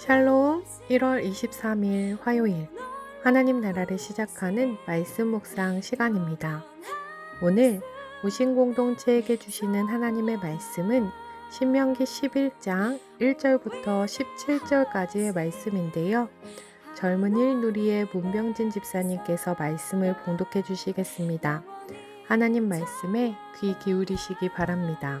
샬롬 1월 23일 화요일 하나님 나라를 시작하는 말씀 묵상 시간입니다. 오늘 우신 공동체에게 주시는 하나님의 말씀은 신명기 11장 1절부터 17절까지의 말씀인데요. 젊은 일 누리의 문병진 집사님께서 말씀을 봉독해 주시겠습니다. 하나님 말씀에 귀 기울이시기 바랍니다.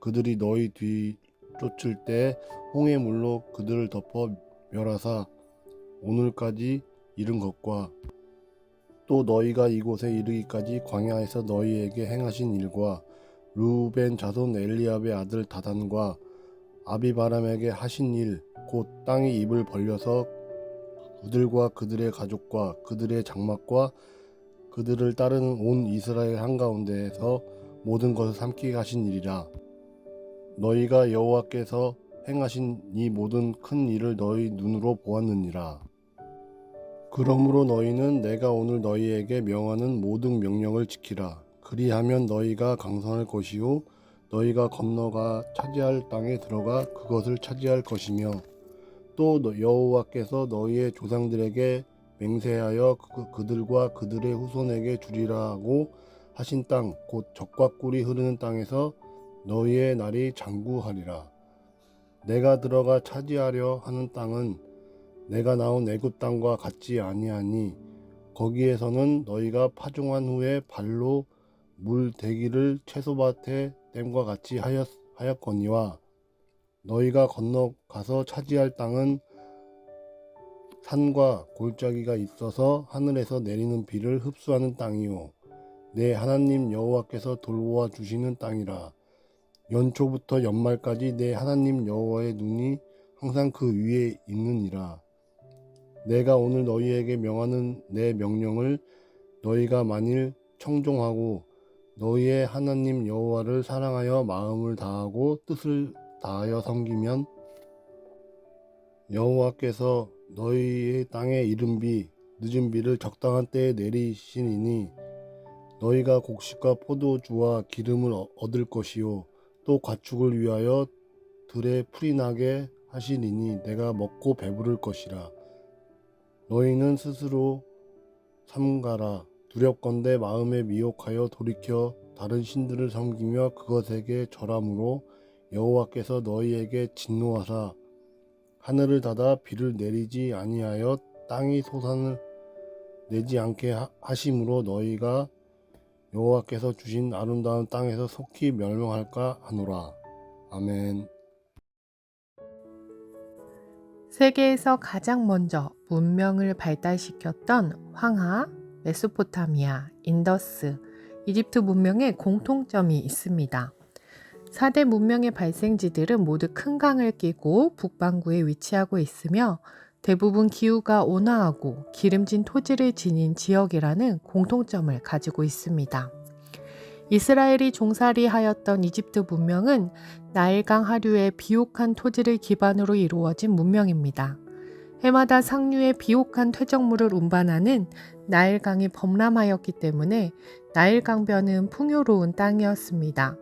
그들이 너희 뒤 쫓을 때 홍해 물로 그들을 덮어 멸하사 오늘까지 이른 것과 또 너희가 이곳에 이르기까지 광야에서 너희에게 행하신 일과 루벤 자손 엘리압의 아들 다단과 아비바람에게 하신 일 곧 땅이 입을 벌려서 그들과 그들의 가족과 그들의 장막과 그들을 따르는 온 이스라엘 한가운데에서 모든 것을 삼키게 하신 일이라 너희가 여호와께서 행하신 이 모든 큰 일을 너희 눈으로 보았느니라. 그러므로 너희는 내가 오늘 너희에게 명하는 모든 명령을 지키라. 그리하면 너희가 강성할 것이요 너희가 건너가 차지할 땅에 들어가 그것을 차지할 것이며 또 너- 여호와께서 너희의 조상들에게 맹세하여 그, 그들과 그들의 후손에게 주리라고 하신 땅 곧 적과 꿀이 흐르는 땅에서 너희의 날이 장구하리라. 내가 들어가 차지하려 하는 땅은 내가 나온 애굽 땅과 같지 아니하니 거기에서는 너희가 파종한 후에 발로 물 대기를 채소밭에 댐과 같이 하였, 하였거니와 너희가 건너가서 차지할 땅은 산과 골짜기가 있어서 하늘에서 내리는 비를 흡수하는 땅이요. 내 하나님 여호와께서 돌보아 주시는 땅이라 연초부터 연말까지 내 하나님 여호와의 눈이 항상 그 위에 있느니라. 내가 오늘 너희에게 명하는 내 명령을 너희가 만일 청종하고 너희의 하나님 여호와를 사랑하여 마음을 다하고 뜻을 다하여 섬기면 여호와께서 너희의 땅에 이른 비 늦은 비를 적당한 때에 내리시니 너희가 곡식과 포도주와 기름을 얻- 얻을 것이요 또 가축을 위하여 들에 풀이 나게 하시리니 내가 먹고 배부를 것이라. 너희는 스스로 삼가라. 두렵건대 마음에 미혹하여 돌이켜 다른 신들을 섬기며 그것에게 절함으로 여호와께서 너희에게 진노하사 하늘을 닫아 비를 내리지 아니하여 땅이 소산을 내지 않게 하- 하심으로 너희가 여호와께서 주신 아름다운 땅에서 속히 멸망할까 하노라. 아멘. 세계에서 가장 먼저 문명을 발달시켰던 황하, 메소포타미아, 인더스, 이집트 문명에 공통점이 있습니다. 4대 문명의 발생지들은 모두 큰 강을 끼고 북반구에 위치하고 있으며 대부분 기후가 온화하고 기름진 토지를 지닌 지역이라는 공통점을 가지고 있습니다. 이스라엘이 종살이하였던 이집트 문명은 나일강 하류의 비옥한 토지를 기반으로 이루어진 문명입니다. 해마다 상류의 비옥한 퇴적물을 운반하는 나일강이 범람하였기 때문에 나일강변은 풍요로운 땅이었습니다.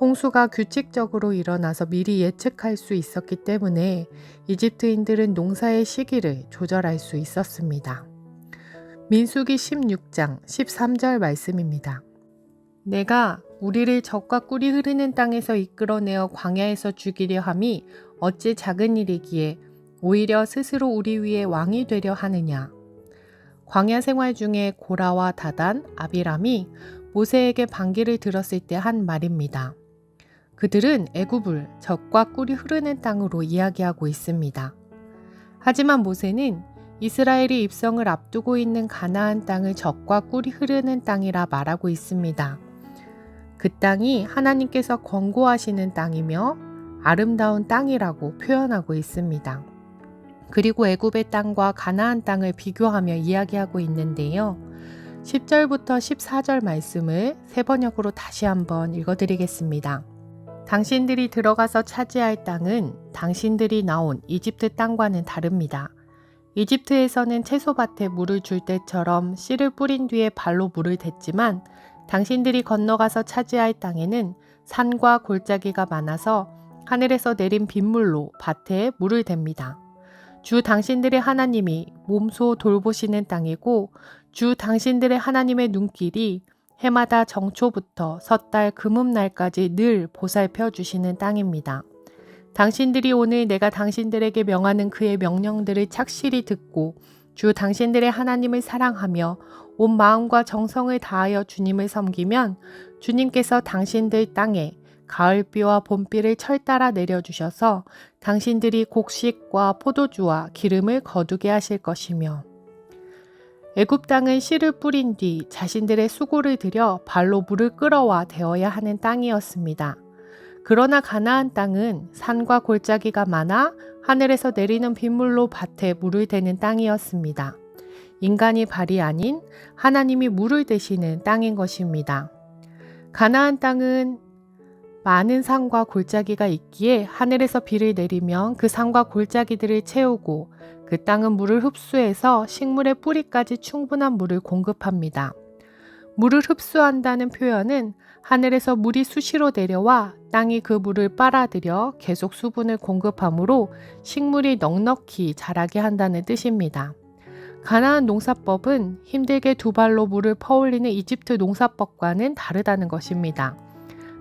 홍수가 규칙적으로 일어나서 미리 예측할 수 있었기 때문에 이집트인들은 농사의 시기를 조절할 수 있었습니다. 민수기 16장 13절 말씀입니다. 내가 우리를 적과 꿀이 흐르는 땅에서 이끌어내어 광야에서 죽이려 함이 어찌 작은 일이기에 오히려 스스로 우리 위에 왕이 되려 하느냐. 광야 생활 중에 고라와 다단, 아비람이 모세에게 반기를 들었을 때 한 말입니다. 그들은 애굽을 적과 꿀이 흐르는 땅으로 이야기하고 있습니다. 하지만 모세는 이스라엘이 입성을 앞두고 있는 가나안 땅을 적과 꿀이 흐르는 땅이라 말하고 있습니다. 그 땅이 하나님께서 권고하시는 땅이며 아름다운 땅이라고 표현하고 있습니다. 그리고 애굽의 땅과 가나안 땅을 비교하며 이야기하고 있는데요. 10절부터 14절 말씀을 세 번역으로 다시 한번 읽어드리겠습니다. 당신들이 들어가서 차지할 땅은 당신들이 나온 이집트 땅과는 다릅니다. 이집트에서는 채소밭에 물을 줄 때처럼 씨를 뿌린 뒤에 발로 물을 댔지만 당신들이 건너가서 차지할 땅에는 산과 골짜기가 많아서 하늘에서 내린 빗물로 밭에 물을 댑니다. 주 당신들의 하나님이 몸소 돌보시는 땅이고 주 당신들의 하나님의 눈길이 해마다 정초부터 섣달 금음날까지 늘 보살펴 주시는 땅입니다. 당신들이 오늘 내가 당신들에게 명하는 그의 명령들을 착실히 듣고 주 당신들의 하나님을 사랑하며 온 마음과 정성을 다하여 주님을 섬기면 주님께서 당신들 땅에 가을비와 봄비를 철따라 내려주셔서 당신들이 곡식과 포도주와 기름을 거두게 하실 것이며 애굽 땅은 씨를 뿌린 뒤 자신들의 수고를 들여 발로 물을 끌어와 되어야 하는 땅이었습니다. 그러나 가나안 땅은 산과 골짜기가 많아 하늘에서 내리는 빗물로 밭에 물을 대는 땅이었습니다. 인간이 발이 아닌 하나님이 물을 대시는 땅인 것입니다. 가나안 땅은 많은 산과 골짜기가 있기에 하늘에서 비를 내리면 그 산과 골짜기들을 채우고 그 땅은 물을 흡수해서 식물의 뿌리까지 충분한 물을 공급합니다. 물을 흡수한다는 표현은 하늘에서 물이 수시로 내려와 땅이 그 물을 빨아들여 계속 수분을 공급하므로 식물이 넉넉히 자라게 한다는 뜻입니다. 가나안 농사법은 힘들게 두 발로 물을 퍼올리는 이집트 농사법과는 다르다는 것입니다.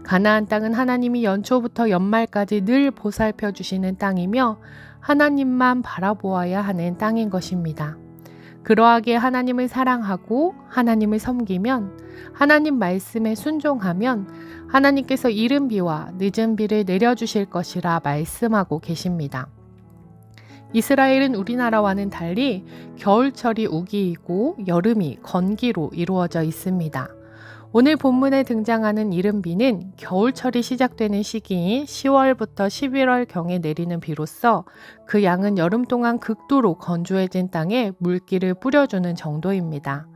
가나안 땅은 하나님이 연초부터 연말까지 늘 보살펴 주시는 땅이며 하나님만 바라보아야 하는 땅인 것입니다. 그러하기에 하나님을 사랑하고 하나님을 섬기면 하나님 말씀에 순종하면 하나님께서 이른 비와 늦은 비를 내려주실 것이라 말씀하고 계십니다. 이스라엘은 우리나라와는 달리 겨울철이 우기이고 여름이 건기로 이루어져 있습니다. 오늘 본문에 등장하는 이른비는 겨울철이 시작되는 시기인 10월부터 11월 경에 내리는 비로써 그 양은 여름 동안 극도로 건조해진 땅에 물기를 뿌려주는 정도입니다.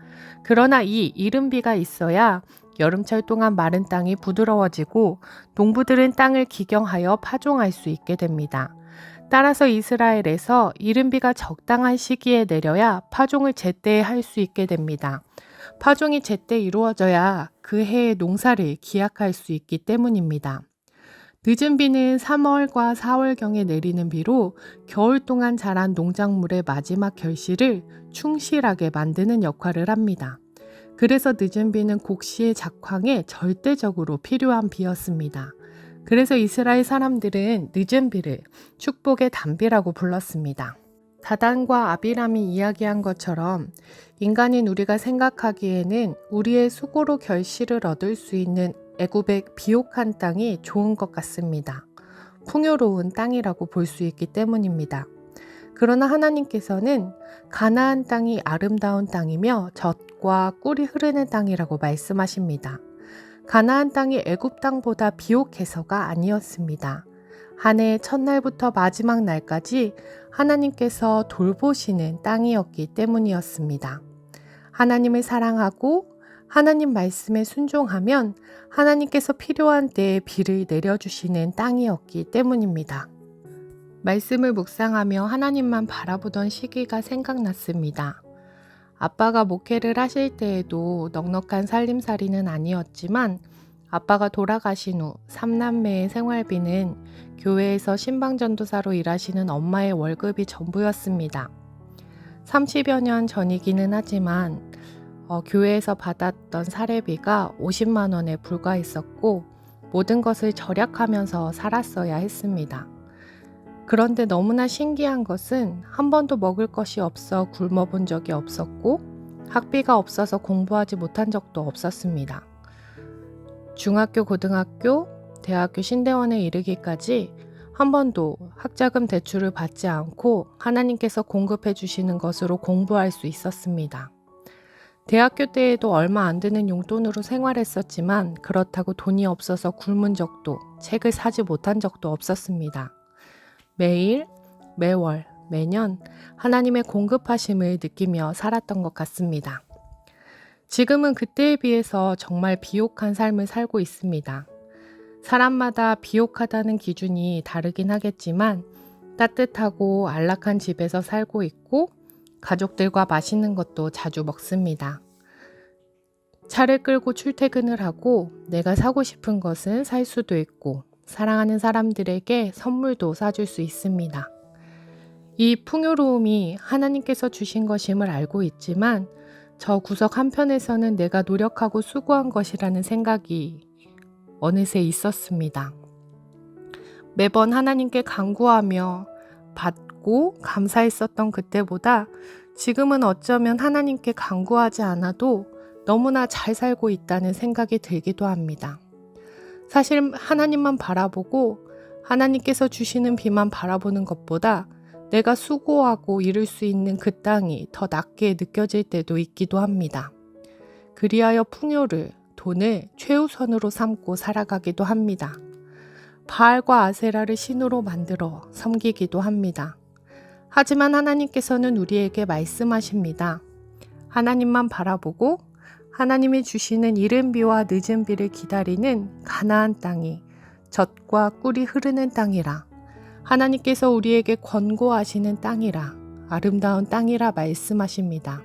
그러나 이 이른비가 있어야 여름철 동안 마른 땅이 부드러워지고 농부들은 땅을 기경하여 파종할 수 있게 됩니다. 따라서 이스라엘에서 이른비가 적당한 시기에 내려야 파종을 제때 할 수 있게 됩니다. 파종이 제때 이루어져야 그 해의 농사를 기약할 수 있기 때문입니다. 늦은 비는 3월과 4월경에 내리는 비로 겨울 동안 자란 농작물의 마지막 결실을 충실하게 만드는 역할을 합니다. 그래서 늦은 비는 곡시의 작황에 절대적으로 필요한 비였습니다. 그래서 이스라엘 사람들은 늦은 비를 축복의 단비라고 불렀습니다. 다단과 아비람이 이야기한 것처럼 인간인 우리가 생각하기에는 우리의 수고로 결실을 얻을 수 있는 애굽의 비옥한 땅이 좋은 것 같습니다. 풍요로운 땅이라고 볼 수 있기 때문입니다. 그러나 하나님께서는 가나안 땅이 아름다운 땅이며 젖과 꿀이 흐르는 땅이라고 말씀하십니다. 가나안 땅이 애굽 땅보다 비옥해서가 아니었습니다. 한 해의 첫날부터 마지막 날까지 하나님께서 돌보시는 땅이었기 때문이었습니다. 하나님을 사랑하고 하나님 말씀에 순종하면 하나님께서 필요한 때에 비를 내려주시는 땅이었기 때문입니다. 말씀을 묵상하며 하나님만 바라보던 시기가 생각났습니다. 아빠가 목회를 하실 때에도 넉넉한 살림살이는 아니었지만 아빠가 돌아가신 후 삼남매의 생활비는 교회에서 신방전도사로 일하시는 엄마의 월급이 전부였습니다. 30여 년 전이기는 하지만 어, 교회에서 받았던 사례비가 50만 원에 불과했었고 모든 것을 절약하면서 살았어야 했습니다. 그런데 너무나 신기한 것은 한 번도 먹을 것이 없어 굶어 본 적이 없었고 학비가 없어서 공부하지 못한 적도 없었습니다. 중학교, 고등학교, 대학교 신대원에 이르기까지 한 번도 학자금 대출을 받지 않고 하나님께서 공급해 주시는 것으로 공부할 수 있었습니다. 대학교 때에도 얼마 안 되는 용돈으로 생활했었지만 그렇다고 돈이 없어서 굶은 적도 책을 사지 못한 적도 없었습니다. 매일, 매월, 매년 하나님의 공급하심을 느끼며 살았던 것 같습니다. 지금은 그때에 비해서 정말 비옥한 삶을 살고 있습니다. 사람마다 비옥하다는 기준이 다르긴 하겠지만 따뜻하고 안락한 집에서 살고 있고 가족들과 맛있는 것도 자주 먹습니다. 차를 끌고 출퇴근을 하고 내가 사고 싶은 것은 살 수도 있고 사랑하는 사람들에게 선물도 사줄 수 있습니다. 이 풍요로움이 하나님께서 주신 것임을 알고 있지만 저 구석 한편에서는 내가 노력하고 수고한 것이라는 생각이 어느새 있었습니다. 매번 하나님께 간구하며 받고 감사했었던 그때보다 지금은 어쩌면 하나님께 간구하지 않아도 너무나 잘 살고 있다는 생각이 들기도 합니다. 사실 하나님만 바라보고 하나님께서 주시는 비만 바라보는 것보다 내가 수고하고 이룰 수 있는 그 땅이 더 낫게 느껴질 때도 있기도 합니다. 그리하여 풍요를, 돈을 최우선으로 삼고 살아가기도 합니다. 바알과 아세라를 신으로 만들어 섬기기도 합니다. 하지만 하나님께서는 우리에게 말씀하십니다. 하나님만 바라보고 하나님이 주시는 이른 비와 늦은 비를 기다리는 가나안 땅이 젖과 꿀이 흐르는 땅이라 하나님께서 우리에게 권고하시는 땅이라 아름다운 땅이라 말씀하십니다.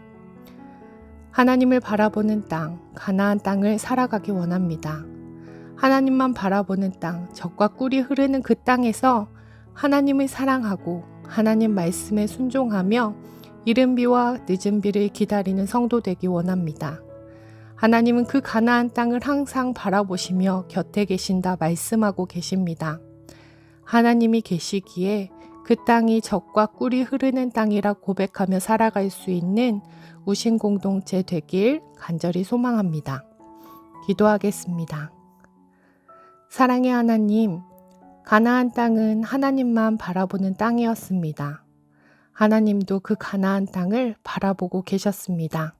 하나님을 바라보는 땅, 가나안 땅을 살아가기 원합니다. 하나님만 바라보는 땅, 젖과 꿀이 흐르는 그 땅에서 하나님을 사랑하고 하나님 말씀에 순종하며 이른 비와 늦은 비를 기다리는 성도 되기 원합니다. 하나님은 그 가나안 땅을 항상 바라보시며 곁에 계신다 말씀하고 계십니다. 하나님이 계시기에 그 땅이 젖과 꿀이 흐르는 땅이라 고백하며 살아갈 수 있는 우신 공동체 되길 간절히 소망합니다. 기도하겠습니다. 사랑의 하나님, 가나안 땅은 하나님만 바라보는 땅이었습니다. 하나님도 그 가나안 땅을 바라보고 계셨습니다.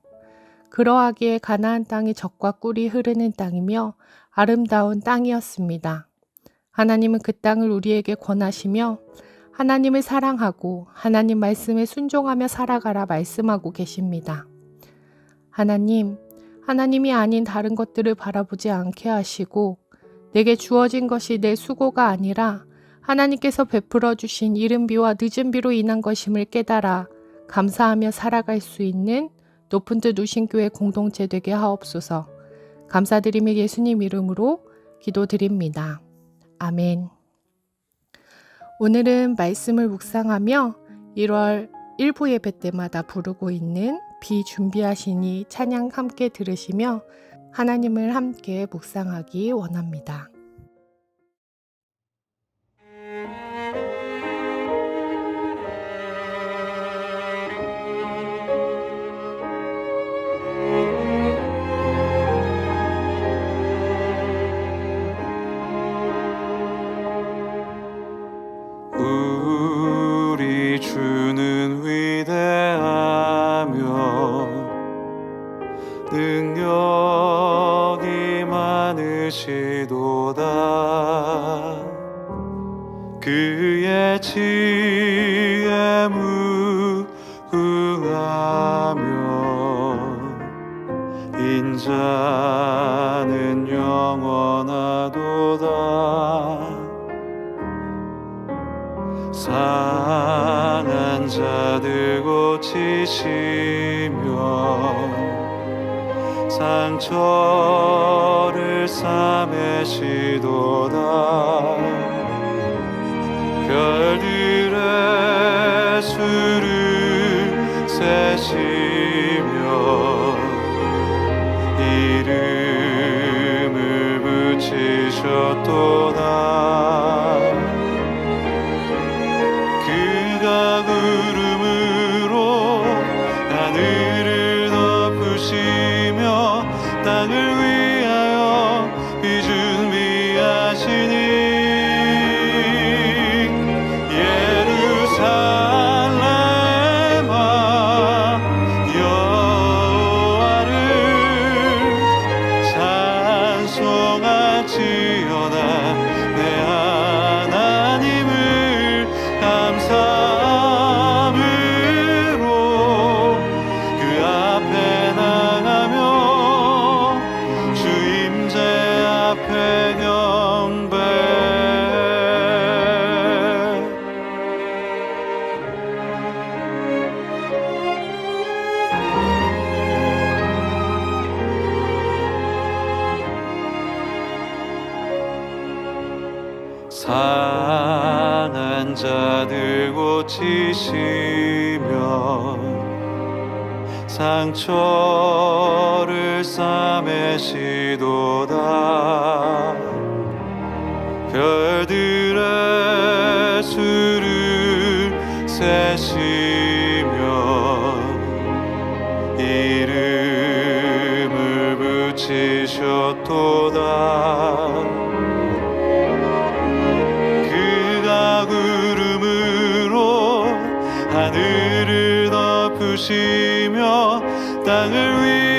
그러하기에 가나안 땅이 젖과 꿀이 흐르는 땅이며 아름다운 땅이었습니다. 하나님은 그 땅을 우리에게 권하시며 하나님을 사랑하고 하나님 말씀에 순종하며 살아가라 말씀하고 계십니다. 하나님, 하나님이 아닌 다른 것들을 바라보지 않게 하시고 내게 주어진 것이 내 수고가 아니라 하나님께서 베풀어 주신 이른 비와 늦은 비로 인한 것임을 깨달아 감사하며 살아갈 수 있는 높은 뜻 우신교회 공동체 되게 하옵소서. 감사드리며 예수님 이름으로 기도드립니다. 아멘. 오늘은 말씀을 묵상하며 1월 1부 예배 때마다 부르고 있는 비 준비하시니 찬양 함께 들으시며 하나님을 함께 묵상하기 원합니다. 주는 위대하며 능력이 많으시도다. 그의 지혜 무궁하며 인자는 영원하도다. 상한 자들 고치시며 상처를 싸매시도다. 별들의 수를 세시며 이름을 붙이셨도다 상한 자들 고치시며 상처를 싸매시도다. 별들의 수를 세시며 이름을 붙이셨도다 하늘을 덮으시며 땅을 위